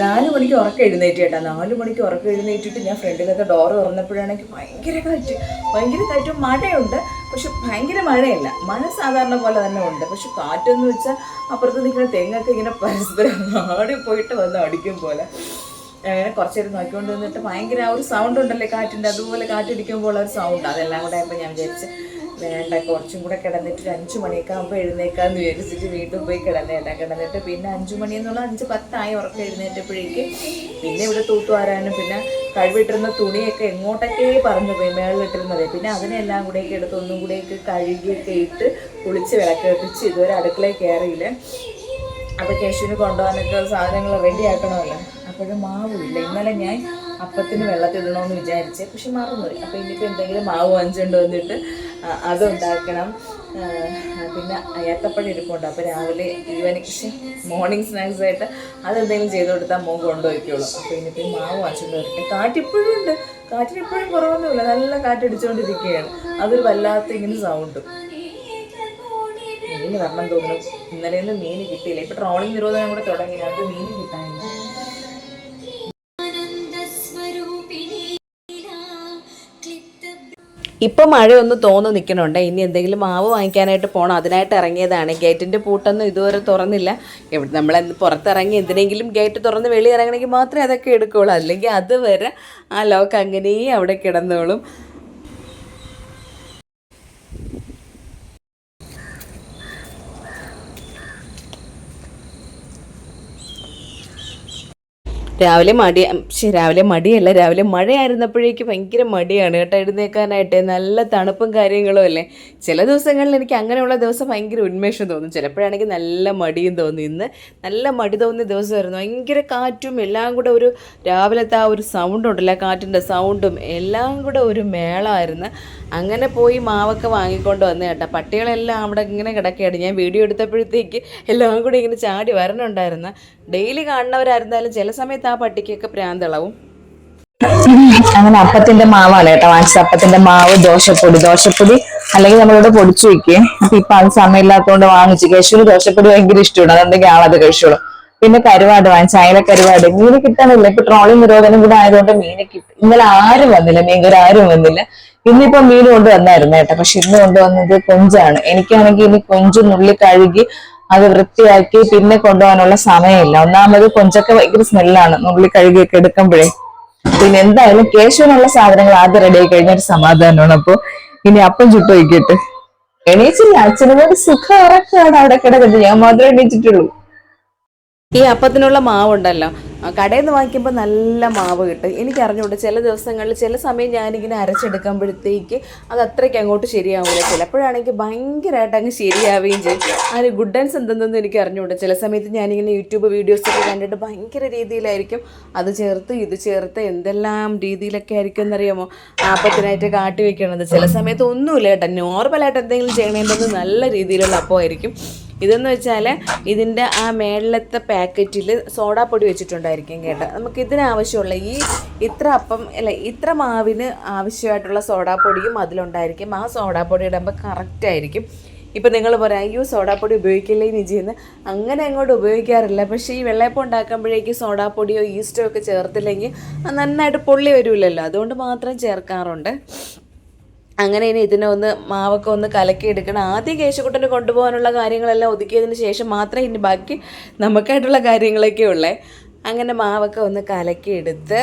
നാല് മണിക്ക് ഉറക്കം എഴുന്നേറ്റ് കേട്ടാ. നാല് മണിക്ക് ഉറക്കം എഴുന്നേറ്റിട്ട് ഞാൻ ഫ്രണ്ടിലത്തെ ഡോർ തുറന്നപ്പോഴാണെങ്കിൽ ഭയങ്കര കാറ്റ് ഭയങ്കര കാറ്റും മഴയുണ്ട്. പക്ഷെ ഭയങ്കര മഴയല്ല. മഴ സാധാരണ പോലെ തന്നെ ഉണ്ട്. പക്ഷെ കാറ്റെന്ന് വെച്ചാൽ അപ്പുറത്ത് നിൽക്കുന്ന തെങ്ങൊക്കെ ഇങ്ങനെ പരസ്പരം ആടി പോയിട്ട് വന്ന് അടിക്കും പോലെ. അങ്ങനെ കുറച്ച് നേരം നോക്കിക്കൊണ്ട് നിന്നിട്ട് ഭയങ്കര ആ ഒരു സൗണ്ട് ഉണ്ടല്ലേ കാറ്റിന്റെ? അതുപോലെ കാറ്റടിക്കുമ്പോൾ ഉള്ള ഒരു സൗണ്ട് അതെല്ലാം കൂടെ ആയപ്പോൾ ഞാൻ വിചാരിച്ച് വേണ്ട കുറച്ചും കൂടെ കിടന്നിട്ട് ഒരു അഞ്ച് മണിയൊക്കെ ആകുമ്പോൾ എഴുന്നേക്കാന്ന് വിചാരിച്ചിട്ട് വീട്ടിൽ പോയി കിടന്നേട്ടാ കിടന്നിട്ട് പിന്നെ അഞ്ച് മണി എന്നുള്ള അഞ്ച് പത്തായി ഉറക്കം എഴുന്നേറ്റപ്പോഴേക്ക് പിന്നെ ഇവിടെ തൂത്തുവാരാനും പിന്നെ കഴിവിട്ടിരുന്ന തുണിയൊക്കെ എങ്ങോട്ടൊക്കെ പറഞ്ഞു പോയി മേളിലിട്ടിരുന്നത്. പിന്നെ അതിനെല്ലാം കൂടെയൊക്കെ എടുത്ത് ഒന്നും കൂടെയൊക്കെ കഴുകിയൊക്കെ ഇട്ട് കുളിച്ച് വിളക്ക് കത്തിച്ച് ഇതുവരെ അടുക്കളയിൽ കയറിയില്ല. അപ്പോൾ കേശുവിന് കൊണ്ടുപോകാനൊക്കെ സാധനങ്ങൾ റെഡി ആക്കണമല്ലോ. അപ്പോഴും മാവില്ല ഇന്നലെ ഞാൻ അപ്പത്തിന് വെള്ളത്തിടണമെന്ന് വിചാരിച്ച് പക്ഷെ മറന്നുപോയി. അപ്പോൾ ഇനിയിപ്പോൾ എന്തെങ്കിലും മാവ് വാങ്ങിച്ചുകൊണ്ട് വന്നിട്ട് അതുണ്ടാക്കണം പിന്നെ ഏത്തപ്പഴം ഇരിപ്പുണ്ട്. അപ്പോൾ രാവിലെ ഈവനിങ് മോർണിംഗ് സ്നാക്സ് ആയിട്ട് അതെന്തെങ്കിലും ചെയ്ത് കൊടുത്താൽ മോൻ കൊണ്ടുപോയിക്കോളും. അപ്പോൾ ഇനിയിപ്പോൾ മാവ് വാങ്ങിച്ചുകൊണ്ട് വരട്ടെ കാറ്റ് ഇപ്പോഴും ഉണ്ട്. കാറ്റിന് ഇപ്പോഴും കുറവൊന്നുമില്ല. നല്ല കാറ്റടിച്ചുകൊണ്ടിരിക്കുകയാണ് അതൊരു വല്ലാത്ത ഇങ്ങനെ സൗണ്ടും മീൻ വരണം തോന്നുന്നു. ഇന്നലെ ഒന്നും മീൻ കിട്ടിയില്ല. ഇപ്പൊ ട്രോളിംഗ് നിരോധനം കൂടെ തുടങ്ങി അത് മീൻ കിട്ടാനില്ല. ഇപ്പം മഴയൊന്ന് തോന്നു നിൽക്കണുണ്ട് ഇനി എന്തെങ്കിലും മാവ് വാങ്ങിക്കാനായിട്ട് പോകണം അതിനായിട്ട് ഇറങ്ങിയതാണ്. ഗേറ്റിന്റെ പൂട്ടൊന്നും ഇതുവരെ തുറന്നില്ല. എവിടെ നമ്മൾ പുറത്തിറങ്ങി എന്തിനെങ്കിലും ഗേറ്റ് തുറന്ന് വെളിയിറങ്ങണമെങ്കിൽ മാത്രമേ അതൊക്കെ എടുക്കുകയുള്ളൂ അല്ലെങ്കിൽ അതുവരെ ആ ലോക്ക് അങ്ങനെ അവിടെ കിടന്നോളും. രാവിലെ മടി രാവിലെ മടിയല്ല രാവിലെ മഴയായിരുന്നപ്പോഴേക്ക് ഭയങ്കര മടിയാണ് കേട്ടോ എഴുന്നേക്കാനായിട്ട്. നല്ല തണുപ്പും കാര്യങ്ങളും അല്ലേ? ചില ദിവസങ്ങളിൽ എനിക്ക് അങ്ങനെയുള്ള ദിവസം ഭയങ്കര ഉന്മേഷം തോന്നും. ചിലപ്പോഴാണെങ്കിൽ നല്ല മടിയും തോന്നും. ഇന്ന് നല്ല മടി തോന്നിയ ദിവസമായിരുന്നു. ഭയങ്കര കാറ്റും എല്ലാം കൂടെ ഒരു രാവിലത്തെ ആ ഒരു സൗണ്ട് ഉണ്ടല്ലോ കാറ്റിന്റെ സൗണ്ടും എല്ലാം കൂടെ ഒരു മേളമായിരുന്നു അങ്ങനെ പോയി മാവൊക്കെ വാങ്ങിക്കൊണ്ട് വന്നു കേട്ടോ. പട്ടികളെല്ലാം അവിടെ ഇങ്ങനെ കിടക്കുകയാണ്. ഞാൻ വീഡിയോ എടുത്തപ്പോഴത്തേക്ക് എല്ലാം കൂടി ഇങ്ങനെ ചാടി വരണുണ്ടായിരുന്നു. ഡെയിലി കാണുന്നവരായിരുന്നാലും ചില സമയത്ത് ആ പട്ടിക്കൊക്കെ പ്രാന്തളവും. അങ്ങനെ അപ്പത്തിന്റെ മാവാണ് കേട്ടോ. വാങ്ങിച്ചത് അപ്പത്തിന്റെ മാവ് ദോശപ്പൊടി. ദോശപ്പൊടി അല്ലെങ്കിൽ നമ്മളിവിടെ പൊടിച്ചു വെക്കേ. അപ്പൊ ഇപ്പൊ അത് സമയമില്ലാത്തതുകൊണ്ട് വാങ്ങിച്ചു കേശുവിന് ദോശപ്പൊടി ഭയങ്കര ഇഷ്ടമാണ്. അതെന്തെങ്കിലും ആളത് കഴിച്ചോളൂ. പിന്നെ കരുവാട് വാങ്ങിച്ചു അയല കരുവാട്. മീന് കിട്ടാനില്ല. ഇപ്പൊ ട്രോളിംഗ് നിരോധനം കൂടെ ആയതുകൊണ്ട് മീന് കിട്ടും. ഇന്നലെ ആരും വന്നില്ല. മീൻകറി ആരും വന്നില്ല. ഇന്നിപ്പോ മീൻ കൊണ്ടുവന്നായിരുന്നു കേട്ടോ. പക്ഷെ ഇന്ന് കൊണ്ടുവന്നത് കൊഞ്ചാണ്. എനിക്കാണെങ്കിൽ ഇനി കൊഞ്ച് നുള്ളി കഴുകി അത് വൃത്തിയാക്കി പിന്നെ കൊണ്ടുപോകാനുള്ള സമയമില്ല. ഒന്നാമത് കൊഞ്ചൊക്കെ ഭയങ്കര സ്മെല്ലാണ്. നുള്ളി കഴുകിയൊക്കെ എടുക്കുമ്പോഴേ. പിന്നെ എന്തായാലും കേശവനുള്ള സാധനങ്ങൾ ആദ്യം റെഡി ആയി കഴിഞ്ഞ ഒരു സമാധാനമാണ്. അപ്പൊ ഇനി അപ്പം ചുട്ടു വയ്ക്കട്ടെ. എണീച്ചില്ല. അച്ഛനോട് സുഖം ഉറക്കാണ്. അവിടെ കിടക്കുന്നത് ഞാൻ മാത്രമേ എണീച്ചിട്ടുള്ളൂ. ഈ അപ്പത്തിനുള്ള മാവുണ്ടല്ലോ. കടയിൽ നിന്ന് വാങ്ങിക്കുമ്പോൾ നല്ല മാവ് കിട്ടും. എനിക്ക് അറിഞ്ഞുകൂടെ ചില ദിവസങ്ങളിൽ ചില സമയം ഞാനിങ്ങനെ അരച്ചെടുക്കുമ്പോഴത്തേക്ക് അത് അത്രയ്ക്ക് അങ്ങോട്ട് ശരിയാവില്ല ചിലപ്പോഴാണെങ്കിൽ ഭയങ്കരമായിട്ട് അങ്ങ് ശരിയാവുകയും ചെയ്യും. അതിന് ഗുഡ് ആൻഡ്സ് എന്തെന്നൊന്നും എനിക്ക് അറിഞ്ഞുകൂടെ ചില സമയത്ത് ഞാനിങ്ങനെ യൂട്യൂബ് വീഡിയോസൊക്കെ കണ്ടിട്ട് ഭയങ്കര രീതിയിലായിരിക്കും. അത് ചേർത്ത് ഇത് ചേർത്ത് എന്തെല്ലാം രീതിയിലൊക്കെ ആയിരിക്കും എന്നറിയാമോ? ആപ്പത്തിനായിട്ട് കാട്ടി വെക്കണത്. ചില സമയത്ത് ഒന്നുമില്ല കേട്ടോ. നോർമലായിട്ട് എന്തെങ്കിലും ചെയ്യണേണ്ടത് നല്ല രീതിയിലുള്ള അപ്പമായിരിക്കും. ഇതെന്ന് വെച്ചാൽ ഇതിന്റെ ആ മേളിലത്തെ പാക്കറ്റിൽ സോഡാപ്പൊടി വെച്ചിട്ടുണ്ടായിരിക്കും കേട്ടോ. നമുക്ക് ഇതിനാവശ്യമുള്ള ഈ ഇത്ര അപ്പം അല്ല ഇത്ര മാവിന് ആവശ്യമായിട്ടുള്ള സോഡാപ്പൊടിയും അതിലുണ്ടായിരിക്കും. ആ സോഡാപ്പൊടി ഇടുമ്പോൾ കറക്റ്റ് ആയിരിക്കും. ഇപ്പം നിങ്ങൾ പറയാം അയ്യോ സോഡാപ്പൊടി ഉപയോഗിക്കില്ലേ നിജിന്ന് അങ്ങനെ അങ്ങോട്ട് ഉപയോഗിക്കാറില്ല. പക്ഷേ ഈ വെള്ളയപ്പം ഉണ്ടാക്കുമ്പോഴേക്ക് സോഡാപ്പൊടിയോ ഈസ്റ്റോ ഒക്കെ ചേർത്തില്ലെങ്കിൽ നന്നായിട്ട് പൊള്ളി വരില്ലല്ലോ അതുകൊണ്ട് മാത്രം ചേർക്കാറുണ്ട്. അങ്ങനെ ഇനി ഇതിനെ ഒന്ന് മാവൊക്കെ ഒന്ന് കലക്കി എടുക്കണം. ആദ്യം കേശുക്കുട്ടന് കൊണ്ടുപോകാനുള്ള കാര്യങ്ങളെല്ലാം ഒതുക്കിയതിന് ശേഷം മാത്രമേ ഇനി ബാക്കി നമുക്കായിട്ടുള്ള കാര്യങ്ങളൊക്കെ ഉള്ളേ. അങ്ങനെ മാവൊക്കെ ഒന്ന് കലക്കി എടുത്ത്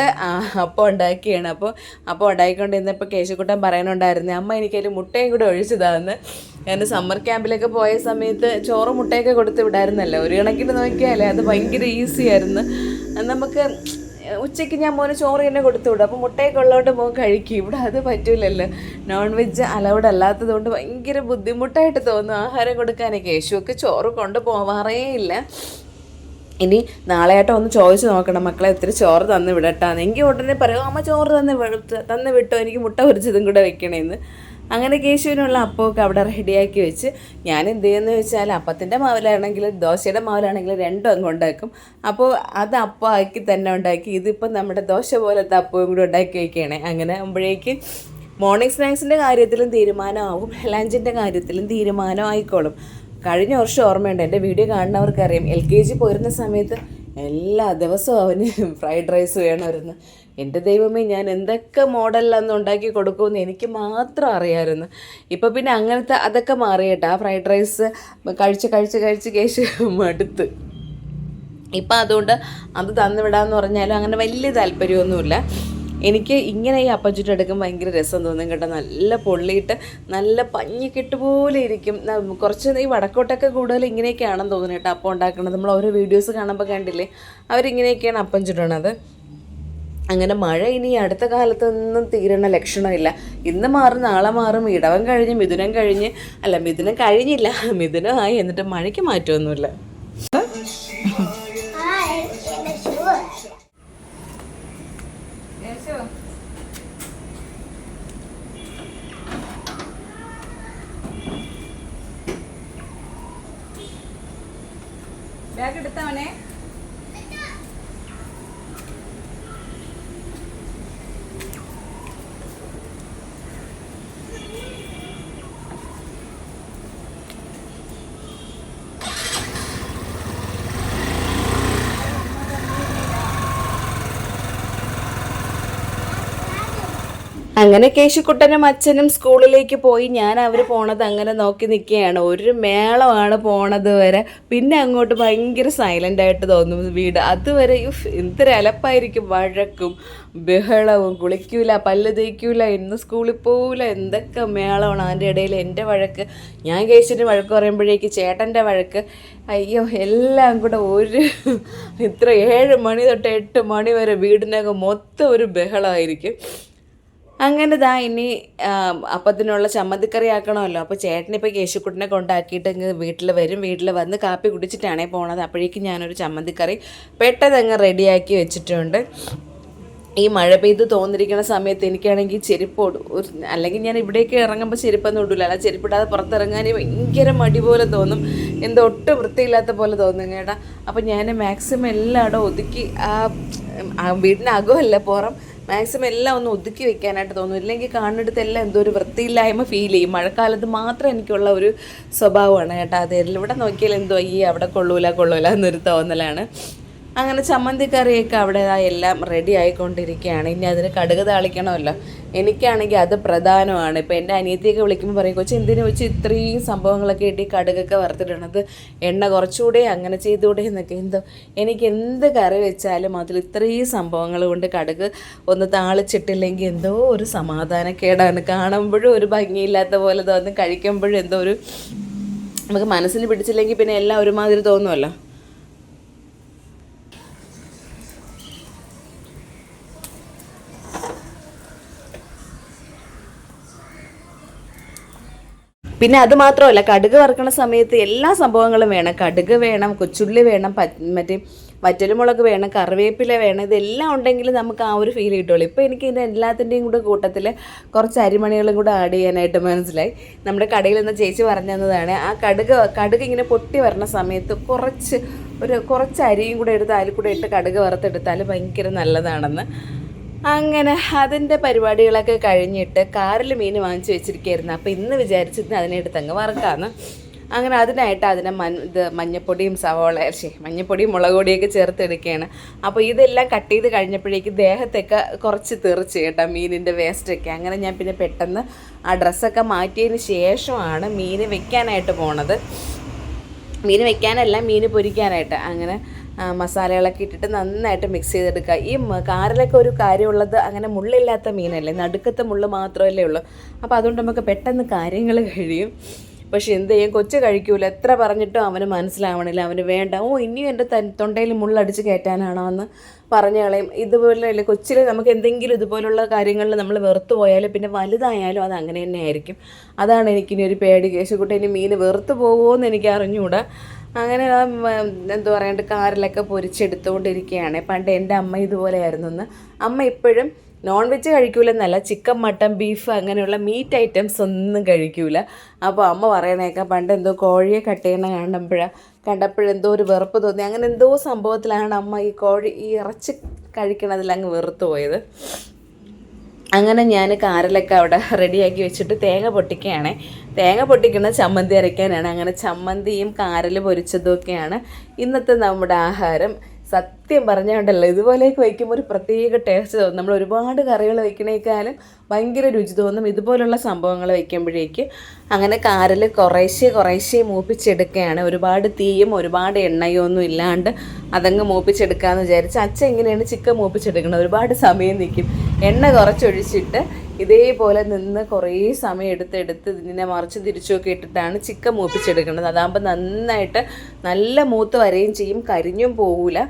അപ്പം ഉണ്ടാക്കിയാണ്. അപ്പോൾ അപ്പം ഉണ്ടാക്കിക്കൊണ്ടിരുന്നപ്പോൾ കേശുക്കുട്ടൻ പറയാനുണ്ടായിരുന്നു അമ്മ എനിക്കൊരു മുട്ടയും കൂടെ ഒഴിച്ചതാന്ന്. ഞാൻ സമ്മർ ക്യാമ്പിലൊക്കെ പോയ സമയത്ത് ചോറ് മുട്ടയൊക്കെ കൊടുത്ത് വിടായിരുന്നല്ലോ. ഒരു കണക്കിന് നോക്കിയാലേ അത് ഭയങ്കര ഈസി ആയിരുന്നു. നമുക്ക് ഉച്ചയ്ക്ക് ഞാൻ മോന് ചോറ് തന്നെ കൊടുത്തു വിടും അപ്പോൾ മുട്ടയൊക്കെ ഉള്ളതുകൊണ്ട് മോൻ കഴിക്കും. ഇവിടെ അത് പറ്റൂലല്ലോ. നോൺ വെജ് അലൗഡ് അല്ലാത്തത് കൊണ്ട് ഭയങ്കര ബുദ്ധിമുട്ടായിട്ട് തോന്നും. ആഹാരം കൊടുക്കാനൊക്കെ. യേശുവൊക്കെ ചോറ് കൊണ്ട് പോവാറേ ഇല്ല. ഇനി നാളെയായിട്ട് ഒന്ന് ചോദിച്ചു നോക്കണം. മക്കളെ ഒത്തിരി ചോറ് തന്ന് വിടട്ടാന്ന്. എങ്കിൽ ഉടനെ പറയും അമ്മ ചോറ് തന്ന് തന്ന് വിട്ടോ. എനിക്ക് മുട്ട പൊരിച്ചതും കൂടെ വെക്കണേന്ന്. അങ്ങനെ കേശുവിനുള്ള അപ്പമൊക്കെ അവിടെ റെഡിയാക്കി വെച്ച് ഞാൻ എന്ത് ചെയ്യുന്ന വെച്ചാൽ അപ്പത്തിന്റെ മാവിലാണെങ്കിൽ ദോശയുടെ മാവിലാണെങ്കിൽ രണ്ടും അങ്ങ് ഉണ്ടാക്കും. അപ്പോൾ അത് അപ്പം ആക്കി തന്നെ ഉണ്ടാക്കി. ഇതിപ്പം നമ്മുടെ ദോശ പോലത്തെ അപ്പവും കൂടെ ഉണ്ടാക്കി വയ്ക്കുകയാണ്. അങ്ങനെ ആകുമ്പോഴേക്ക് മോർണിംഗ് സ്നാക്സിന്റെ കാര്യത്തിലും തീരുമാനമാകും. ലഞ്ചിന്റെ കാര്യത്തിലും തീരുമാനമായിക്കോളും. കഴിഞ്ഞ വർഷം ഓർമ്മയുണ്ട്. എന്റെ വീഡിയോ കാണുന്നവർക്കറിയാം. എൽ കെ ജി പോരുന്ന സമയത്ത് എല്ലാ ദിവസവും അവന് ഫ്രൈഡ് റൈസ് വേണമായിരുന്നു. എന്റെ ദൈവമേ ഞാൻ എന്തൊക്കെ മോഡലിലന്ന് ഉണ്ടാക്കി കൊടുക്കുമെന്ന് എനിക്ക് മാത്രം അറിയാമായിരുന്നു. ഇപ്പോൾ പിന്നെ അങ്ങനത്തെ അതൊക്കെ മാറിയിട്ടാ. ആ ഫ്രൈഡ് റൈസ് കഴിച്ച് കഴിച്ച് കഴിച്ച് കേശ് മടുത്ത്. ഇപ്പം അതുകൊണ്ട് അത് തന്നു വിടാമെന്ന് പറഞ്ഞാലും അങ്ങനെ വലിയ താല്പര്യമൊന്നുമില്ല. എനിക്ക് ഇങ്ങനെ ഈ അപ്പം എടുക്കുമ്പോൾ ഭയങ്കര രസം തോന്നും കേട്ടോ. നല്ല പൊള്ളിയിട്ട് നല്ല പഞ്ഞിക്കെട്ട് പോലെ ഇരിക്കും. കുറച്ച് ഈ വടക്കോട്ടൊക്കെ കൂടുതൽ ഇങ്ങനെയൊക്കെയാണെന്ന് തോന്നുന്നു കേട്ടോ. അപ്പം ഉണ്ടാക്കുന്നത് നമ്മൾ ഓരോ വീഡിയോസ് കാണുമ്പോൾ കണ്ടില്ലേ? അവരിങ്ങനെയൊക്കെയാണ് അപ്പം ചുടണത് അങ്ങനെ മഴ ഇനി അടുത്ത കാലത്തൊന്നും തീരണ ലക്ഷണമില്ല. ഇന്ന് മാറും നാളെ മാറും ഇടവം കഴിഞ്ഞ് മിഥുനം കഴിഞ്ഞ് അല്ല മിഥുനം കഴിഞ്ഞില്ല മിഥുനമായി എന്നിട്ട് മഴയ്ക്ക് മാറ്റമൊന്നുമില്ല. ബാഗ് എടുത്തവനെ. അങ്ങനെ കേശുക്കുട്ടനും അച്ഛനും സ്കൂളിലേക്ക് പോയി. ഞാൻ അവർ പോണത് അങ്ങനെ നോക്കി നിൽക്കുകയാണ് ഒരു മേളമാണ് പോണത് വരെ. പിന്നെ അങ്ങോട്ട് ഭയങ്കര സൈലന്റ് ആയിട്ട് തോന്നും വീട്. അതുവരെ എന്തൊരു അലപ്പായിരിക്കും. വഴക്കും ബഹളവും കുളിക്കൂല പല്ല് തേക്കൂല ഇന്ന് സ്കൂളിൽ പോവില്ല എന്തൊക്കെ മേളമാണ്. അതിന്റെ ഇടയിൽ എന്റെ വഴക്ക് ഞാൻ കേശുവിന്റെ വഴക്ക് പറയുമ്പോഴേക്ക് ചേട്ടന്റെ വഴക്ക്. അയ്യോ എല്ലാം കൂടെ ഒരു ഇത്ര ഏഴ് മണി തൊട്ട് എട്ട് മണി വരെ വീടിനകം മൊത്തം ഒരു ബഹളമായിരിക്കും. അങ്ങനെ ദാ ഇനി അപ്പത്തിനുള്ള ചമ്മന്തിക്കറി ആക്കണമല്ലോ അപ്പോൾ ചേട്ടനിപ്പോൾ കേശുക്കുട്ടിനെ കൊണ്ടാക്കിയിട്ട് ഇങ്ങ് വീട്ടിൽ വരും. വീട്ടിൽ വന്ന് കാപ്പി കുടിച്ചിട്ടാണേ പോണത്. അപ്പോഴേക്കും ഞാനൊരു ചമ്മന്തിക്കറി പെട്ടെന്ന് റെഡിയാക്കി വെച്ചിട്ടുണ്ട്. ഈ മഴ പെയ്ത് തോന്നിരിക്കുന്ന സമയത്ത് എനിക്കാണെങ്കിൽ ചെരുപ്പ് അല്ലെങ്കിൽ ഞാൻ ഇവിടേക്ക് ഇറങ്ങുമ്പോൾ ചെരുപ്പൊന്നും ഇടില്ല അല്ല ചെരുപ്പിടാതെ പുറത്തിറങ്ങാൻ ഭയങ്കര മടി പോലെ തോന്നും. എന്തോ ഒട്ടും വൃത്തിയില്ലാത്ത പോലെ തോന്നും കേട്ടാ. അപ്പം ഞാൻ മാക്സിമം എല്ലായിടും ഒതുക്കി ആ വീടിനകമല്ല പുറം മാക്സിമം എല്ലാം ഒന്ന് ഒതുക്കി വെക്കാനായിട്ട് തോന്നും. ഇല്ലെങ്കിൽ കാണുന്നിടത്ത് എല്ലാം എന്തോ ഒരു വൃത്തിയില്ലായ്മ ഫീൽ ചെയ്യും. മഴക്കാലത്ത് മാത്രം എനിക്കുള്ള ഒരു സ്വഭാവമാണ് കേട്ടോ അത്. എവിടെ നോക്കിയാൽ എന്തോ ഈ അവിടെ കൊള്ളൂല കൊള്ളൂല എന്നൊരു തോന്നലാണ്. അങ്ങനെ ചമ്മന്തി കറിയൊക്കെ അവിടെ എല്ലാം റെഡി ആയിക്കൊണ്ടിരിക്കുകയാണ്. ഇനി അതിന് കടുക് താളിക്കണമല്ലോ. എനിക്കാണെങ്കിൽ അത് പ്രധാനമാണ്. ഇപ്പം എന്റെ അനിയത്തിയൊക്കെ വിളിക്കുമ്പോൾ പറയും കൊച്ചു എന്തിനു വെച്ച് ഇത്രയും സംഭവങ്ങളൊക്കെ ഇട്ട് കടുകൊക്കെ വറുത്തിടണത്? എണ്ണ കുറച്ചുകൂടെ അങ്ങനെ ചെയ്തുകൂടെ? എന്നൊക്കെ. എന്തോ എനിക്ക് എന്ത് കറി വെച്ചാലും അതിൽ ഇത്രയും സംഭവങ്ങൾ കൊണ്ട് കടുക് ഒന്ന് താളിച്ചിട്ടില്ലെങ്കിൽ എന്തോ ഒരു സമാധാനക്കേടാണ്. കാണുമ്പോഴും ഒരു ഭംഗിയില്ലാത്ത പോലെ തോന്നും. കഴിക്കുമ്പോഴും എന്തോ ഒരു നമുക്ക് മനസ്സിന് പിടിച്ചില്ലെങ്കിൽ പിന്നെ എല്ലാം ഒരുമാതിരി തോന്നുമല്ലോ. പിന്നെ അത് മാത്രമല്ല കടുക് വറുക്കണ സമയത്ത് എല്ലാ സംഭവങ്ങളും വേണം. കടുക് വേണം കൊച്ചുള്ളി വേണം മറ്റേ വറ്റലുമുളക് വേണം കറിവേപ്പില വേണം ഇതെല്ലാം ഉണ്ടെങ്കിൽ നമുക്ക് ആ ഒരു ഫീൽ കിട്ടുള്ളൂ. ഇപ്പോൾ എനിക്ക് ഇതിന്റെ എല്ലാത്തിന്റെയും കൂടെ കൂട്ടത്തിൽ കുറച്ച് അരിമണികളും കൂടെ ആഡ് ചെയ്യാനായിട്ട് മനസ്സിലായി. നമ്മുടെ കടയിൽ നിന്ന് ചേച്ചി പറഞ്ഞു തന്നതാണ് ആ കടുക് കടുക് ഇങ്ങനെ പൊട്ടി വരണ സമയത്ത് കുറച്ച് ഒരു കുറച്ച് അരിയും കൂടെ എടുത്ത് അതിൽ കൂടെ ഇട്ട് കടുക് വറുത്തെടുത്താൽ ഭയങ്കര നല്ലതാണെന്ന്. അങ്ങനെ അതിന്റെ പരിപാടികളൊക്കെ കഴിഞ്ഞിട്ട് കാറിൽ മീൻ വാങ്ങിച്ചു വെച്ചിരിക്കുകയായിരുന്നു അപ്പോൾ ഇന്ന് വിചാരിച്ചിട്ട് അതിനെടുത്ത് അങ്ങ് വറുക്കാന്ന്. അങ്ങനെ അതിനായിട്ട് അതിനെ മൻ ഇത് മഞ്ഞപ്പൊടിയും സവോള ശേ മഞ്ഞപ്പൊടിയും മുളക് പൊടിയൊക്കെ ചേർത്തെടുക്കുകയാണ് അപ്പോൾ ഇതെല്ലാം കട്ട് ചെയ്ത് കഴിഞ്ഞപ്പോഴേക്ക് ദേഹത്തൊക്കെ കുറച്ച് തെറിച്ച് കേട്ടോ മീനിന്റെ വേസ്റ്റൊക്കെ അങ്ങനെ ഞാൻ പിന്നെ പെട്ടെന്ന് ആ ഡ്രസ്സൊക്കെ മാറ്റിയതിന് ശേഷമാണ് മീൻ വെക്കാനായിട്ട് പോണത്. മീൻ വെക്കാനല്ല മീൻ പൊരിക്കാനായിട്ട്. അങ്ങനെ മസാലകളൊക്കെ ഇട്ടിട്ട് നന്നായിട്ട് മിക്സ് ചെയ്തെടുക്കുക. ഈ കാറിലൊക്കെ ഒരു കാര്യമുള്ളത് അങ്ങനെ മുള്ളില്ലാത്ത മീനല്ലേ? നടുക്കത്തെ മുള്ള് മാത്രമല്ലേ ഉള്ളൂ. അപ്പോൾ അതുകൊണ്ട് നമുക്ക് പെട്ടെന്ന് കാര്യങ്ങൾ കഴിയും. പക്ഷെ എന്ത് ചെയ്യും? കൊച്ചു കഴിക്കൂല. എത്ര പറഞ്ഞിട്ടും അവന് മനസ്സിലാവണില്ല. അവന് വേണ്ട. ഓ ഇനിയും എന്റെ തൊണ്ടയിൽ മുള്ളടിച്ച് കയറ്റാനാണോ? എന്ന് പറഞ്ഞു കളയും. ഇതുപോലെ കൊച്ചിൽ നമുക്ക് എന്തെങ്കിലും ഇതുപോലുള്ള കാര്യങ്ങളിൽ നമ്മൾ വെറുത്തു പോയാലും പിന്നെ വലുതായാലും അത് അങ്ങനെ തന്നെ ആയിരിക്കും. അതാണ് എനിക്കിനി ഒരു പേടി. കേശുക്കുട്ടി ഇനി മീൻ വെറുത്തു പോകുമോ എന്ന് എനിക്ക് അറിഞ്ഞുകൂടാ അങ്ങനെ എന്താ പറയണ്ട കാറിലൊക്കെ പൊരിച്ചെടുത്തുകൊണ്ടിരിക്കുകയാണ്. പണ്ട് എന്റെ അമ്മ ഇതുപോലെയായിരുന്നു എന്ന് അമ്മ ഇപ്പോഴും നോൺ വെജ് കഴിക്കൂലെന്നല്ല ചിക്കൻ മട്ടൻ ബീഫ് അങ്ങനെയുള്ള മീറ്റ് ഐറ്റംസ് ഒന്നും കഴിക്കൂല. അപ്പോൾ അമ്മ പറയണേക്കാം പണ്ട് എന്തോ കോഴിയെ കട്ട് ചെയ്യണ കാണുമ്പോഴാണ് കണ്ടപ്പോഴെന്തോ ഒരു വെറുപ്പ് തോന്നി. അങ്ങനെ എന്തോ സംഭവത്തിലാണ് അമ്മ ഈ കോഴി ഈ ഇറച്ചി കഴിക്കണതിൽ അങ്ങ് വെറുത്തു പോയത്. അങ്ങനെ ഞാൻ കാറിലൊക്കെ അവിടെ റെഡിയാക്കി വെച്ചിട്ട് തേങ്ങ പൊട്ടിക്കുകയാണ്. തേങ്ങ പൊട്ടിക്കുന്ന ചമ്മന്തി അരയ്ക്കാനാണ്. അങ്ങനെ ചമ്മന്തിയും കാരൽ പൊരിച്ചതും ഒക്കെയാണ് ഇന്നത്തെ നമ്മുടെ ആഹാരം. സത്യം പറഞ്ഞുകൊണ്ടല്ലോ ഇതുപോലെയൊക്കെ വയ്ക്കുമ്പോൾ ഒരു പ്രത്യേക ടേസ്റ്റ് തോന്നും. നമ്മൾ ഒരുപാട് കറികൾ വയ്ക്കണേക്കാളും ഭയങ്കര രുചി തോന്നും ഇതുപോലുള്ള സംഭവങ്ങൾ വയ്ക്കുമ്പോഴേക്ക്. അങ്ങനെ കാറിൽ കുറേശ്ശെ കുറേശ്ശെ മൂപ്പിച്ചെടുക്കുകയാണ്. ഒരുപാട് തീയും ഒരുപാട് എണ്ണയും ഒന്നും ഇല്ലാണ്ട് അതങ്ങ് മൂപ്പിച്ചെടുക്കാമെന്ന് വിചാരിച്ച് അച്ഛൻ എങ്ങനെയാണ് ചിക്കൻ മൂപ്പിച്ചെടുക്കുന്നത്. ഒരുപാട് സമയം നിൽക്കും എണ്ണ കുറച്ചൊഴിച്ചിട്ട് ഇതേപോലെ നിന്ന് കുറേ സമയം എടുത്തെടുത്ത് ഇതിനെ മറിച്ച് തിരിച്ചുമൊക്കെ ഇട്ടിട്ടാണ് ചിക്കൻ മൂപ്പിച്ചെടുക്കുന്നത്. അതാകുമ്പോൾ നന്നായിട്ട് നല്ല മൂത്ത് വരെയും ചെയ്യും കരിഞ്ഞും പോവില്ല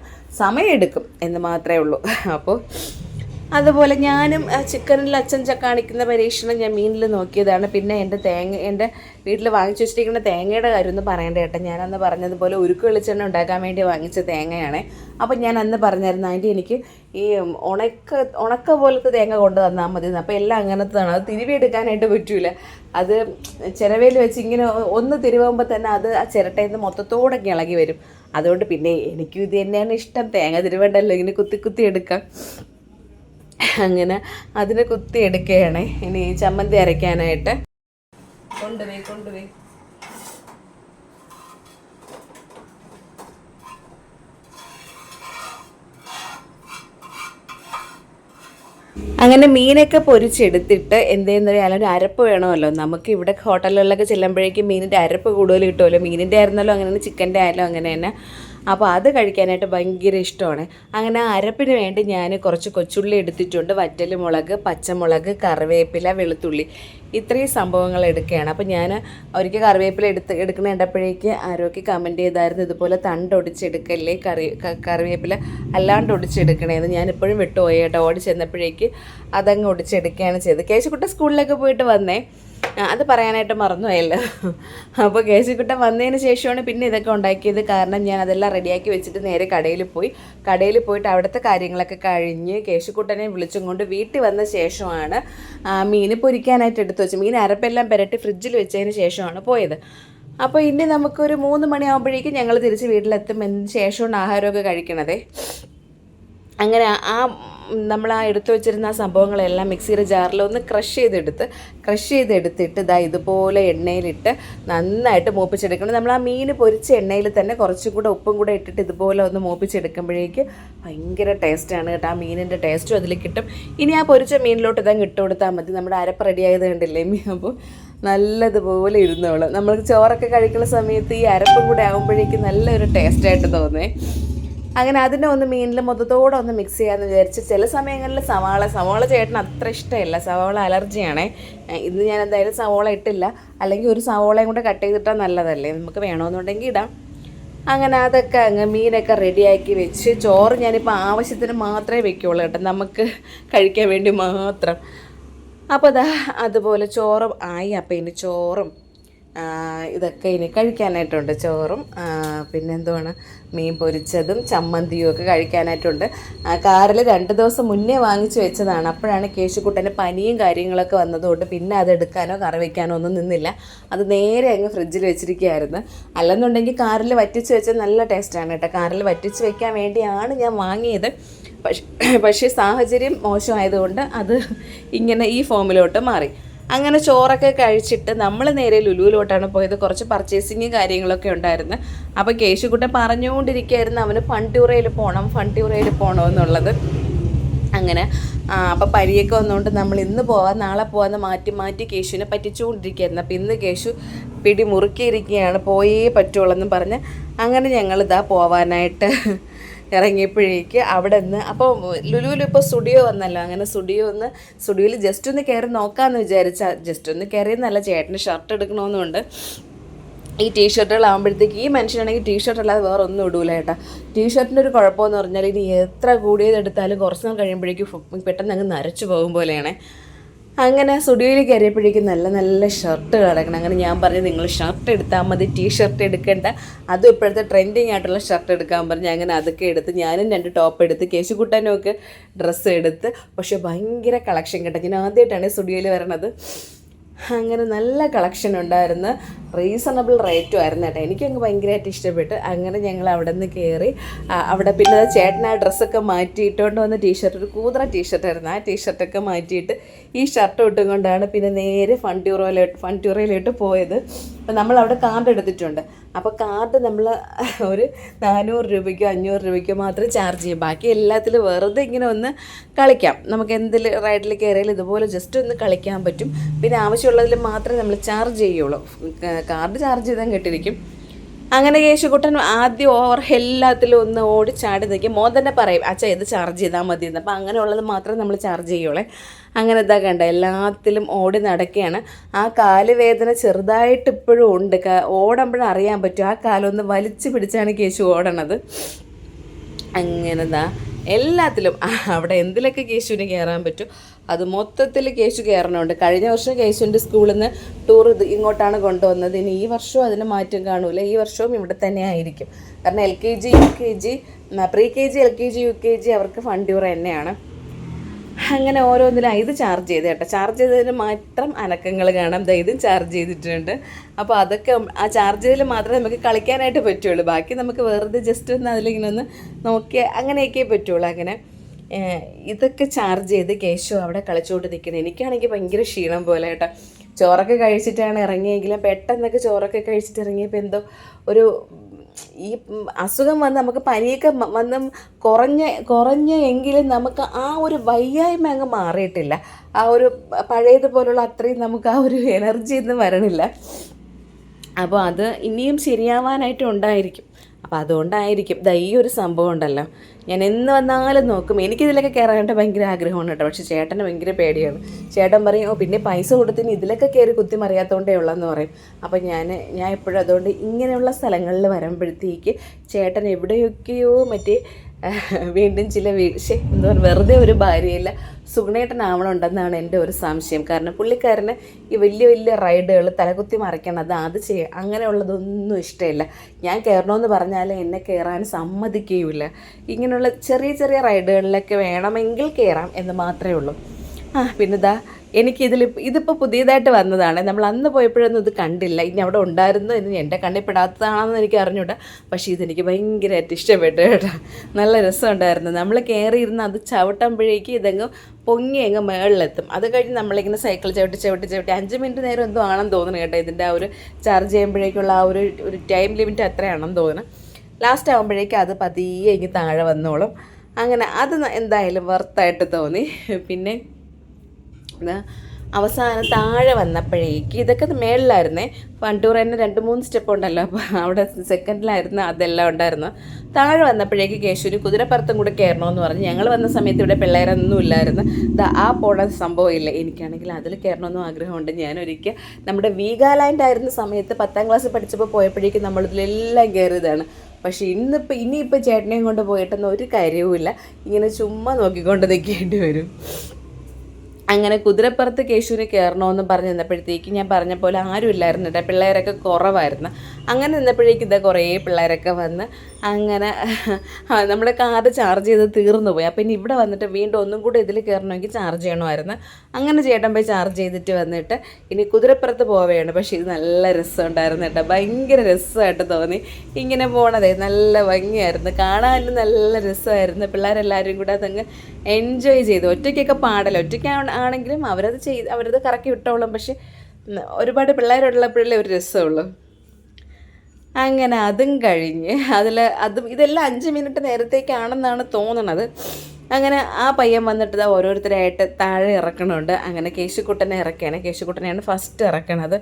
സമയമെടുക്കും എന്ന് മാത്രമേ ഉള്ളൂ. അപ്പോൾ അതുപോലെ ഞാനും ചിക്കനിൽ അച്ഛൻ കാണിക്കുന്ന പരീക്ഷണം ഞാൻ മീനിൽ നോക്കിയതാണ്. പിന്നെ എന്റെ തേങ്ങ എന്റെ വീട്ടിൽ വാങ്ങിച്ചു വെച്ചിരിക്കുന്ന തേങ്ങയുടെ കാര്യം ഒന്ന് പറയേണ്ട കേട്ടോ ഞാനന്ന് പറഞ്ഞതുപോലെ ഉരുക്ക് വെളിച്ചെണ്ണ ഉണ്ടാക്കാൻ വേണ്ടി വാങ്ങിച്ച തേങ്ങയാണ്. അപ്പം ഞാൻ അന്ന് പറഞ്ഞായിരുന്നു അതിന്റെ എനിക്ക് ഈ ഉണക്ക ഉണക്ക പോലത്തെ തേങ്ങ കൊണ്ട് തന്നാൽ മതി അപ്പോൾ എല്ലാം അങ്ങനത്തതാണ്. അത് തിരുവി എടുക്കാനായിട്ട് പറ്റൂല. അത് ചിരവയിൽ വെച്ച് ഇങ്ങനെ ഒന്ന് തിരുവുമ്പോൾ തന്നെ അത് ആ ചിരട്ടയിൽ നിന്ന് മൊത്തത്തോടെ ഇളകി വരും. അതുകൊണ്ട് പിന്നെ എനിക്കും ഇത് തന്നെയാണ് ഇഷ്ടം. തേങ്ങ തിരുവേണ്ടല്ലോ ഇങ്ങനെ കുത്തി കുത്തി എടുക്കാം അങ്ങനെ അതിനെ കുത്തി എടുക്കുകയാണ്. ഇനി ചമ്മന്തി അരയ്ക്കാനായിട്ട്. കൊണ്ടുപോയി കൊണ്ടുപോയി അങ്ങനെ മീനൊക്കെ പൊരിച്ചെടുത്തിട്ട് എന്തെന്ന് പറയാൻ ഒരു അരപ്പ് വേണമല്ലോ. നമുക്ക് ഇവിടെ ഹോട്ടലുകളിലൊക്കെ ചെല്ലുമ്പോഴേക്കും മീനിന്റെ അരപ്പ് കൂടുതൽ കിട്ടുമല്ലോ. മീനിന്റെ ആയിരുന്നല്ലോ അങ്ങനെ ചിക്കന്റെ ആയാലും അങ്ങനെ തന്നെ. അപ്പോൾ അത് കഴിക്കാനായിട്ട് ഭയങ്കര ഇഷ്ടമാണ്. അങ്ങനെ അരപ്പിന് വേണ്ടി ഞാൻ കുറച്ച് കൊച്ചുള്ളി എടുത്തിട്ടുണ്ട്. വറ്റൽ മുളക് പച്ചമുളക് കറിവേപ്പില വെളുത്തുള്ളി. ഇത്രയും സംഭവങ്ങൾ എടുക്കുകയാണ്. അപ്പോൾ ഞാൻ ഒരിക്കൽ കറിവേപ്പില എടുത്ത് എടുക്കണ കണ്ടപ്പോഴേക്ക് ആരോഗ്യ കമന്റ് ചെയ്തായിരുന്നു. ഇതുപോലെ തണ്ടൊടിച്ചെടുക്കല്ലേ കറി കറിവേപ്പില അല്ലാണ്ട് ഒടിച്ചെടുക്കണേന്ന് ഞാനിപ്പോഴും വിട്ടുപോയി കേട്ടോ. ഓടി ചെന്നപ്പോഴേക്ക് അതങ്ങ് ഒടിച്ചെടുക്കുകയാണ് ചെയ്തത്. കേശുക്കുട്ട സ്കൂളിലൊക്കെ പോയിട്ട് വന്നേ. അത് പറയാനായിട്ട് മറന്നുപോയല്ലോ. അപ്പോൾ കേശുക്കുട്ടൻ വന്നതിന് ശേഷമാണ് പിന്നെ ഇതൊക്കെ ഉണ്ടാക്കിയത്. കാരണം ഞാൻ അതെല്ലാം റെഡിയാക്കി വെച്ചിട്ട് നേരെ കടയിൽ പോയി. കടയിൽ പോയിട്ട് അവിടുത്തെ കാര്യങ്ങളൊക്കെ കഴിഞ്ഞ് കേശുക്കുട്ടനെ വിളിച്ചും കൊണ്ട് വീട്ടിൽ വന്ന ശേഷമാണ് മീൻ പൊരിക്കാനായിട്ട് എടുത്തു വെച്ചു മീൻ അരപ്പെല്ലാം പെരട്ടി ഫ്രിഡ്ജിൽ വെച്ചതിന് ശേഷമാണ് പോയത്. അപ്പോൾ ഇനി നമുക്കൊരു മൂന്ന് മണിയാകുമ്പോഴേക്കും ഞങ്ങൾ തിരിച്ച് വീട്ടിലെത്തും. ശേഷമാണ് ആഹാരമൊക്കെ കഴിക്കണതേ? അങ്ങനെ ആ- നമ്മൾ ആ എടുത്തു വെച്ചിരുന്ന ആ സംഭവങ്ങളെല്ലാം മിക്സിയുടെ ജാറിൽ ഒന്ന് ക്രഷ് ചെയ്തെടുത്ത് ക്രഷ് ചെയ്തെടുത്തിട്ട് ഇതാ ഇതുപോലെ എണ്ണയിലിട്ട് നന്നായിട്ട് മൂപ്പിച്ചെടുക്കണം. നമ്മൾ ആ മീൻ പൊരിച്ച എണ്ണയിൽ തന്നെ കുറച്ചും കൂടെ ഉപ്പും കൂടെ ഇട്ടിട്ട് ഇതുപോലെ ഒന്ന് മൂപ്പിച്ചെടുക്കുമ്പോഴേക്ക് ഭയങ്കര ടേസ്റ്റാണ് കേട്ടോ. ആ മീനിന്റെ ടേസ്റ്റും അതിൽ കിട്ടും. ഇനി ആ പൊരിച്ച മീനിലോട്ട് ഇതങ്ങ് ഇട്ട് കൊടുത്താൽ മതി. നമ്മുടെ അരപ്പ് റെഡി ആയത് കണ്ടില്ലേ മീൻ അപ്പോൾ നല്ലതുപോലെ ഇരുന്നോളും. നമ്മൾ ചോറൊക്കെ കഴിക്കുന്ന സമയത്ത് ഈ അരപ്പും കൂടെ ആകുമ്പോഴേക്കും നല്ലൊരു ടേസ്റ്റായിട്ട് തോന്നേ. അങ്ങനെ അതിനെ ഒന്ന് മീനിൽ മൊത്തത്തോടെ ഒന്ന് മിക്സ് ചെയ്യാമെന്ന് വിചാരിച്ച് ചില സമയങ്ങളിൽ സവാള സവാള ചേട്ടന് അത്ര ഇഷ്ടമില്ല. സവാള അലർജിയാണേ. ഇത് ഞാൻ എന്തായാലും സവാള ഇട്ടില്ല. അല്ലെങ്കിൽ ഒരു സവാളയും കൂടെ കട്ട് ചെയ്തിട്ടാൽ നല്ലതല്ലേ? നമുക്ക് വേണമെന്നുണ്ടെങ്കിൽ ഇടാം. അങ്ങനെ അതൊക്കെ അങ്ങ് മീനൊക്കെ റെഡിയാക്കി വെച്ച് ചോറ് ഞാനിപ്പോൾ ആവശ്യത്തിന് മാത്രമേ വെക്കുകയുള്ളൂ കേട്ടോ. നമുക്ക് കഴിക്കാൻ വേണ്ടി മാത്രം. അപ്പോൾ അതാ അതുപോലെ ചോറും ആയി. അപ്പോൾ ഇനി ചോറും ഇതൊക്കെ ഇനി കഴിക്കാനായിട്ടുണ്ട് ചോറും പിന്നെ പിന്നെന്തുവാണ്? മീൻ പൊരിച്ചതും ചമ്മന്തിയും ഒക്കെ കഴിക്കാനായിട്ടുണ്ട്. കാറിൽ രണ്ട് ദിവസം മുന്നേ വാങ്ങിച്ചു വെച്ചതാണ്. അപ്പോഴാണ് കേശുക്കുട്ടന്റെ പനിയും കാര്യങ്ങളൊക്കെ വന്നതുകൊണ്ട് പിന്നെ അത് എടുക്കാനോ കറി വയ്ക്കാനോ ഒന്നും നിന്നില്ല. അത് നേരെ അങ്ങ് ഫ്രിഡ്ജിൽ വെച്ചിരിക്കുകയായിരുന്നു. അല്ലെന്നുണ്ടെങ്കിൽ കാറിൽ വറ്റിച്ച് വെച്ചാൽ നല്ല ടേസ്റ്റാണ് കേട്ടോ. കാറിൽ വറ്റിച്ച് വെക്കാൻ വേണ്ടിയാണ് ഞാൻ വാങ്ങിയത്. പക്ഷേ പക്ഷേ സാഹചര്യം മോശമായതുകൊണ്ട് അത് ഇങ്ങനെ ഈ ഫോമിലോട്ട് മാറി. അങ്ങനെ ചോറൊക്കെ കഴിച്ചിട്ട് നമ്മൾ നേരെ ലുലുവിലോട്ടാണ് പോയത്. കുറച്ച് പർച്ചേസിങ് കാര്യങ്ങളൊക്കെ ഉണ്ടായിരുന്നു. അപ്പോൾ കേശുക്കുട്ടൻ പറഞ്ഞുകൊണ്ടിരിക്കുകയായിരുന്നു അവന് ഫണ്ടിയൂറയിൽ പോകണം ഫണ്ടിയൂറയിൽ പോകണം എന്നുള്ളത്. അങ്ങനെ അപ്പോൾ പരിയൊക്കെ വന്നുകൊണ്ട് നമ്മൾ ഇന്ന് പോവാം നാളെ പോവാന്ന് മാറ്റി മാറ്റി കേശുവിനെ പറ്റിച്ചുകൊണ്ടിരിക്കുകയായിരുന്നു. അപ്പോൾ ഇന്ന് കേശു പിടി മുറുക്കിയിരിക്കുകയാണ് പോയേ പറ്റുള്ളൂ എന്നും പറഞ്ഞ്. അങ്ങനെ ഞങ്ങളിതാ പോവാനായിട്ട് ഇറങ്ങിയപ്പോഴേക്ക് അവിടെ നിന്ന് അപ്പോൾ ലുലുവിൽ ഇപ്പോൾ സ്റ്റുഡിയോ വന്നല്ലോ. അങ്ങനെ സ്റ്റുഡിയോ ഒന്ന് സ്റ്റുഡിയോയിൽ ജസ്റ്റ് ഒന്ന് കയറി നോക്കാമെന്ന് വിചാരിച്ചാൽ ജസ്റ്റ് ഒന്ന് കയറിയെന്നല്ല ചേട്ടന് ഷർട്ട് എടുക്കണമെന്നുണ്ട് ഈ ടീഷർട്ടുകളാകുമ്പോഴത്തേക്ക് ഈ മനുഷ്യനാണെങ്കിൽ ടീഷർട്ട് അല്ലാതെ വേറെ ഒന്നും ഇടൂല ഏട്ടാ ടീഷർട്ടിന്റെ ഒരു കുഴപ്പമെന്ന് പറഞ്ഞാൽ ഇനി എത്ര കൂടിയതെടുത്താലും കുറച്ച് നാൾ കഴിയുമ്പോഴേക്കും പെട്ടെന്ന് അങ്ങ് നരച്ചു പോകും പോലെയാണ്. അങ്ങനെ സ്റ്റുഡിയോയിൽ കയറിയപ്പോഴേക്കും നല്ല നല്ല ഷർട്ട് കിടക്കണം. അങ്ങനെ ഞാൻ പറഞ്ഞു നിങ്ങൾ ഷർട്ട് എടുത്താൽ മതി ടീ ഷർട്ട് എടുക്കേണ്ട. അതും ഇപ്പോഴത്തെ ട്രെൻഡിങ് ആയിട്ടുള്ള ഷർട്ട് എടുക്കാൻ പറഞ്ഞു. അങ്ങനെ അതൊക്കെ എടുത്ത് ഞാനും രണ്ട് ടോപ്പ് എടുത്ത് കേശുക്കുട്ടനും ഒക്കെ ഡ്രസ്സ് എടുത്ത്. പക്ഷേ ഭയങ്കര കളക്ഷൻ കേട്ടോ. ഞാൻ ആദ്യമായിട്ടാണ് സ്റ്റുഡിയോയിൽ വരണത്. അങ്ങനെ നല്ല കളക്ഷൻ ഉണ്ടായിരുന്നു. റീസണബിൾ റേറ്റും ആയിരുന്നു കേട്ടോ. എനിക്കങ്ങ് ഭയങ്കരമായിട്ട് ഇഷ്ടപ്പെട്ട്. അങ്ങനെ ഞങ്ങൾ അവിടെ നിന്ന് കയറി അവിടെ പിന്നെ ചേട്ടൻ ആ ഡ്രസ്സൊക്കെ മാറ്റിയിട്ടുകൊണ്ട് വന്ന ടീഷർട്ട് ഒരു കൂതറ ടീഷർട്ടായിരുന്നു ആ ടീഷർട്ടൊക്കെ മാറ്റിയിട്ട് ഈ ഷർട്ട് ഇട്ടും കൊണ്ടാണ് പിന്നെ നേരെ ഫൺ ട്യൂറോയിലോട്ട് ഫൺ ട്യൂറോയിലോട്ട് പോയത്. അപ്പം നമ്മൾ അവിടെ കാർഡ് എടുത്തിട്ടുണ്ട്. അപ്പോൾ കാർഡ് നമ്മൾ ഒരു നാനൂറ് രൂപയ്ക്കോ അഞ്ഞൂറ് രൂപയ്ക്കോ മാത്രം ചാർജ് ചെയ്യും. ബാക്കി എല്ലാത്തിലും വെറുതെ ഇങ്ങനെ ഒന്ന് കളിക്കാം. നമുക്ക് എന്തിൽ റൈഡിൽ കയറിയാലും ഇതുപോലെ ജസ്റ്റ് ഒന്ന് കളിക്കാൻ പറ്റും. പിന്നെ ആവശ്യമുള്ളതിൽ മാത്രമേ നമ്മൾ ചാർജ് ചെയ്യുള്ളൂ. കാർഡ് ചാർജ് ചെയ്താൽ കെട്ടിരിക്കും അങ്ങനെ യേശുക്കുട്ടൻ ആദ്യം ഓവർ എല്ലാത്തിലും ഒന്ന് ഓടി ചാടി നിൽക്കും. മോൻ തന്നെ പറയും അച്ഛ ഇത് ചാർജ് ചെയ്താൽ മതി എന്ന്. അപ്പം അങ്ങനെയുള്ളത് മാത്രമേ നമ്മൾ ചാർജ് ചെയ്യുള്ളേ. അങ്ങനെ ഇതാ കണ്ട എല്ലാത്തിലും ഓടി നടക്കുകയാണ്. ആ കാൽ വേദന ചെറുതായിട്ട് ഇപ്പോഴും ഉണ്ട്. ക- ഓടുമ്പോഴും അറിയാൻ പറ്റും. ആ കാലൊന്ന് വലിച്ചു പിടിച്ചാണ് കേശു ഓടണത്. അങ്ങനെ ദാ എല്ലാത്തിലും. അവിടെ എന്തിലൊക്കെ കേശുവിന് കയറാൻ പറ്റും? അത് മൊത്തത്തിൽ കേസ് കയറണമുണ്ട് കഴിഞ്ഞ വർഷം കേശുവിന്റെ സ്കൂളിൽ നിന്ന് ടൂർ ഇങ്ങോട്ടാണ് കൊണ്ടുവന്നത്. ഇനി ഈ വർഷവും അതിന് മാറ്റം കാണൂല. ഈ വർഷവും ഇവിടെ തന്നെ ആയിരിക്കും. കാരണം L K G U K G pre K G L K G U K G അവർക്ക് ഫണ്ട് ടൂർ തന്നെയാണ്. അങ്ങനെ ഓരോന്നിലും ഇത് ചാർജ് ചെയ്ത് കേട്ടോ. ചാർജ് ചെയ്തതിന് മാത്രം അനക്കങ്ങൾ കാണാം. ഇതും ചാർജ് ചെയ്തിട്ടുണ്ട്. അപ്പോൾ അതൊക്കെ ആ ചാർജ് ചെയ്തതിൽ മാത്രമേ നമുക്ക് കളിക്കാനായിട്ട് പറ്റുള്ളൂ. ബാക്കി നമുക്ക് വെറുതെ ജസ്റ്റ് ഒന്ന് അതിലിങ്ങനെ ഒന്ന് നോക്കിയാൽ അങ്ങനെയൊക്കെ പറ്റുള്ളൂ. അങ്ങനെ ഇതൊക്കെ ചാർജ് ചെയ്ത് കേശു അവിടെ കളിച്ചുകൊണ്ട് നിൽക്കുന്നത് എനിക്കാണെങ്കിൽ ഭയങ്കര ക്ഷീണം പോലെ കേട്ടോ. ചോറൊക്കെ കഴിച്ചിട്ടാണ് ഇറങ്ങിയെങ്കിലും പെട്ടെന്നൊക്കെ ചോറൊക്കെ കഴിച്ചിട്ട് ഇറങ്ങിയപ്പോൾ എന്തോ ഒരു ഈ അസുഖം വന്ന് നമുക്ക് പനിയൊക്കെ വന്ന് കുറഞ്ഞ കുറഞ്ഞ എങ്കിലും നമുക്ക് ആ ഒരു വയ്യായ്മ അങ്ങ് മാറിയിട്ടില്ല. ആ ഒരു പഴയതുപോലുള്ള അത്രയും നമുക്ക് ആ ഒരു എനർജി ഒന്നും വരണില്ല. അപ്പോൾ അത് ഇനിയും ശരിയാവാനായിട്ട് ഉണ്ടായിരിക്കും. അപ്പോൾ അതുകൊണ്ടായിരിക്കും. ദാ ഈ ഒരു സംഭവം ഉണ്ടല്ലോ. ഞാൻ എന്ന് വന്നാലും നോക്കും. എനിക്കിതിലൊക്കെ കയറാനായിട്ട് ഭയങ്കര ആഗ്രഹമാണ് കേട്ടോ. പക്ഷേ ചേട്ടന് ഭയങ്കര പേടിയാണ്. ചേട്ടൻ പറയും ഓ പിന്നെ പൈസ കൊടുത്തിന് ഇതിലൊക്കെ കയറി കുത്തി മറിയാത്തോണ്ടേ ഉള്ളതെന്ന് പറയും. അപ്പോൾ ഞാൻ ഞാൻ എപ്പോഴും അതുകൊണ്ട് ഇങ്ങനെയുള്ള സ്ഥലങ്ങളിൽ വരുമ്പോഴത്തേക്ക് ചേട്ടൻ എവിടെയൊക്കെയോ മറ്റേ വീണ്ടും ചില വീഴ്ച എന്താ പറയുക വെറുതെ ഒരു ഭാര്യയില്ല സുഗുണേട്ടനാവണുണ്ടെന്നാണ് എന്റെ ഒരു സംശയം. കാരണം പുള്ളിക്കാരന് ഈ വലിയ വലിയ റൈഡുകൾ തലകുത്തി മറിക്കണത് അത് ചെയ്യ അങ്ങനെയുള്ളതൊന്നും ഇഷ്ടമില്ല. ഞാൻ കയറണമെന്ന് പറഞ്ഞാൽ എന്നെ കയറാൻ സമ്മതിക്കുകയുമില്ല. ഇങ്ങനെയുള്ള ചെറിയ ചെറിയ റൈഡുകളിലൊക്കെ വേണമെങ്കിൽ കയറാം എന്ന് മാത്രമേ ഉള്ളൂ. ആ പിന്നെ ഇതാ എനിക്കിതിൽ ഇതിപ്പോൾ പുതിയതായിട്ട് വന്നതാണ്. നമ്മൾ അന്ന് പോയപ്പോഴൊന്നും ഇത് കണ്ടില്ല. ഇനി അവിടെ ഉണ്ടായിരുന്നു ഇനി എന്റെ കണ്ണിൽ പെടാത്തതാണെന്ന് എനിക്ക് അറിഞ്ഞൂടാ. പക്ഷേ ഇതെനിക്ക് ഭയങ്കരമായിട്ട് ഇഷ്ടപ്പെട്ടു കേട്ടോ. നല്ല രസമുണ്ടായിരുന്നു. നമ്മൾ കയറിയിരുന്ന് അത് ചവിട്ടുമ്പോഴേക്ക് ഇതങ്ങ് പൊങ്ങി അങ്ങ് മേളിലെത്തും. അത് കഴിഞ്ഞ് നമ്മളിങ്ങനെ സൈക്കിൾ ചവിട്ടി ചവിട്ടി ചവിട്ടി അഞ്ച് മിനിറ്റ് നേരം എന്തോ ആണെന്ന് തോന്നുന്നു കേട്ടോ ഇതിന്റെ ആ ഒരു ചാർജ് ചെയ്യുമ്പോഴേക്കുള്ള ആ ഒരു ഒരു ടൈം ലിമിറ്റ് അത്രയാണെന്ന് തോന്നുന്നു ലാസ്റ്റ് ആകുമ്പോഴേക്കും അത് പതിയെ ഇങ്ങ് താഴെ വന്നോളും. അങ്ങനെ അത് എന്തായാലും വർത്തായിട്ട് തോന്നി. പിന്നെ അവസാനം താഴെ വന്നപ്പോഴേക്ക് ഇതൊക്കെ മേളിലായിരുന്നേ. വണ്ടൂർ തന്നെ രണ്ട് മൂന്ന് സ്റ്റെപ്പ് ഉണ്ടല്ലോ. അപ്പോൾ അവിടെ സെക്കൻഡിലായിരുന്നു അതെല്ലാം ഉണ്ടായിരുന്നു. താഴെ വന്നപ്പോഴേക്ക് കേശുവിന് കുതിരപ്പുറത്തും കൂടെ കയറണമെന്ന് പറഞ്ഞു ഞങ്ങൾ വന്ന സമയത്ത് ഇവിടെ പിള്ളേരൊന്നും ഇല്ലായിരുന്നു. ആ പോണ സംഭവം ഇല്ല. എനിക്കാണെങ്കിൽ അതിൽ കയറണമെന്നും ആഗ്രഹമുണ്ട്. ഞാനൊരിക്കൽ നമ്മുടെ വീഗാലാൻഡ് ആയിരുന്ന സമയത്ത് പത്താം ക്ലാസ് പഠിച്ചപ്പോൾ പോയപ്പോഴേക്കും നമ്മളിതിലെല്ലാം കയറിയതാണ്. പക്ഷേ ഇന്നിപ്പോൾ ഇനിയിപ്പോൾ ചേട്ടനെയും കൊണ്ട് പോയിട്ടൊന്നും ഒരു കാര്യവുമില്ല. ഇങ്ങനെ ചുമ്മാ നോക്കിക്കൊണ്ട് നിൽക്കേണ്ടി വരും. അങ്ങനെ കുതിരപ്പുറത്ത് കേശുവിന് കയറണമെന്ന് പറഞ്ഞ് നിന്നപ്പോഴത്തേക്ക് ഞാൻ പറഞ്ഞ പോലെ ആരും ഇല്ലായിരുന്നു കേട്ടോ പിള്ളേരൊക്കെ കുറവായിരുന്നു. അങ്ങനെ നിന്നപ്പോഴേക്കും ഇതാ കുറേ പിള്ളേരൊക്കെ വന്ന് അങ്ങനെ നമ്മുടെ കാർഡ് ചാർജ് ചെയ്ത് തീർന്നു പോയി. അപ്പം ഇനി ഇവിടെ വന്നിട്ട് വീണ്ടും ഒന്നും കൂടെ ഇതിൽ കയറണമെങ്കിൽ ചാർജ് ചെയ്യണമായിരുന്നു. അങ്ങനെ ചേട്ടൻ പോയി ചാർജ് ചെയ്തിട്ട് വന്നിട്ട് ഇനി കുതിരപ്പുറത്ത് പോവുകയാണ് പക്ഷേ ഇത് നല്ല രസമുണ്ടായിരുന്നു കേട്ടോ. ഭയങ്കര രസമായിട്ട് തോന്നി. ഇങ്ങനെ പോണതേ നല്ല ഭംഗിയായിരുന്നു. കാണാനും നല്ല രസമായിരുന്നു. പിള്ളേരെല്ലാവരും കൂടെ അതങ്ങ് എൻജോയ് ചെയ്തു. ഒറ്റയ്ക്കൊക്കെ പാടല. ഒറ്റയ്ക്ക് ആണെങ്കിലും അവരത് ചെയ്ത് അവരത് കറക്കി വിട്ടോളും. പക്ഷേ ഒരുപാട് പിള്ളേരുള്ളപ്പോഴല്ലേ ഒരു രസമുള്ളൂ. അങ്ങനെ അതും കഴിഞ്ഞ് അതിൽ അതും ഇതെല്ലാം അഞ്ച് മിനിറ്റ് നേരത്തേക്കാണെന്നാണ് തോന്നണത്. അങ്ങനെ ആ പയ്യൻ വന്നിട്ട് ഓരോരുത്തരായിട്ട് താഴെ ഇറക്കണുണ്ട്. അങ്ങനെ കേശുക്കുട്ടനെ ഇറക്കുകയാണ് കേശുക്കുട്ടനെയാണ് ഫസ്റ്റ് ഇറക്കണത്.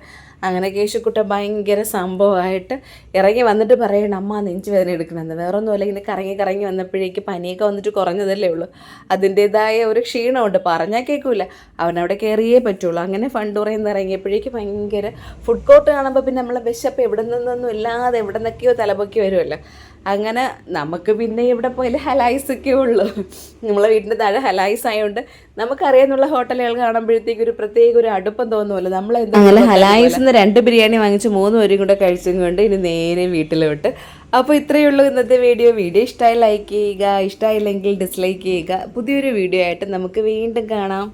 അങ്ങനെ കേശുക്കുട്ട ഭയങ്കര സംഭവമായിട്ട് ഇറങ്ങി വന്നിട്ട് പറയണം അമ്മ നെഞ്ച് വേദന എടുക്കണമെന്ന് വേറെ ഒന്നുമല്ല ഇങ്ങനെ കറങ്ങി കറങ്ങി വന്നപ്പോഴേക്ക് പനിയൊക്കെ വന്നിട്ട് കുറഞ്ഞതല്ലേ ഉള്ളൂ. അതിന്റേതായ ഒരു ക്ഷീണമുണ്ട്. പറഞ്ഞാൽ കേൾക്കൂല അവനവിടെ കയറിയേ പറ്റുള്ളൂ. അങ്ങനെ ഫണ്ടൂറയിൽ നിന്ന് ഇറങ്ങിയപ്പോഴേക്ക് ഭയങ്കര ഫുഡ് കോർട്ട് കാണുമ്പോൾ പിന്നെ നമ്മളെ വിശപ്പ് എവിടെ നിന്നൊന്നും ഇല്ലാതെ എവിടെ നിന്നൊക്കെയോ തലപൊക്കി വരുമല്ലോ അങ്ങനെ നമുക്ക് പിന്നെ ഇവിടെ പോയാൽ ഹലായിസൊക്കെ ഉള്ളൂ. നമ്മളെ വീടിന്റെ താഴെ ഹലായിസ് ആയതുകൊണ്ട് നമുക്കറിയാവുന്ന ഹോട്ടലുകൾ കാണുമ്പോഴത്തേക്ക് ഒരു പ്രത്യേക ഒരു അടുപ്പം തോന്നുമല്ലോ. നമ്മൾ അങ്ങനെ ഹലായിസ് നിന്ന് രണ്ട് ബിരിയാണി വാങ്ങിച്ച് മൂന്ന് പേരും കൂടെ കഴിച്ചും കൊണ്ട് ഇനി നേരെ വീട്ടിലോട്ട്. അപ്പോൾ ഇത്രയേ ഉള്ളൂ ഇന്നത്തെ വീഡിയോ. വീഡിയോ ഇഷ്ടമായി ലൈക്ക് ചെയ്യുക ഇഷ്ടമായില്ലെങ്കിൽ ഡിസ്ലൈക്ക് ചെയ്യുക. പുതിയൊരു വീഡിയോ ആയിട്ട് നമുക്ക് വീണ്ടും കാണാം.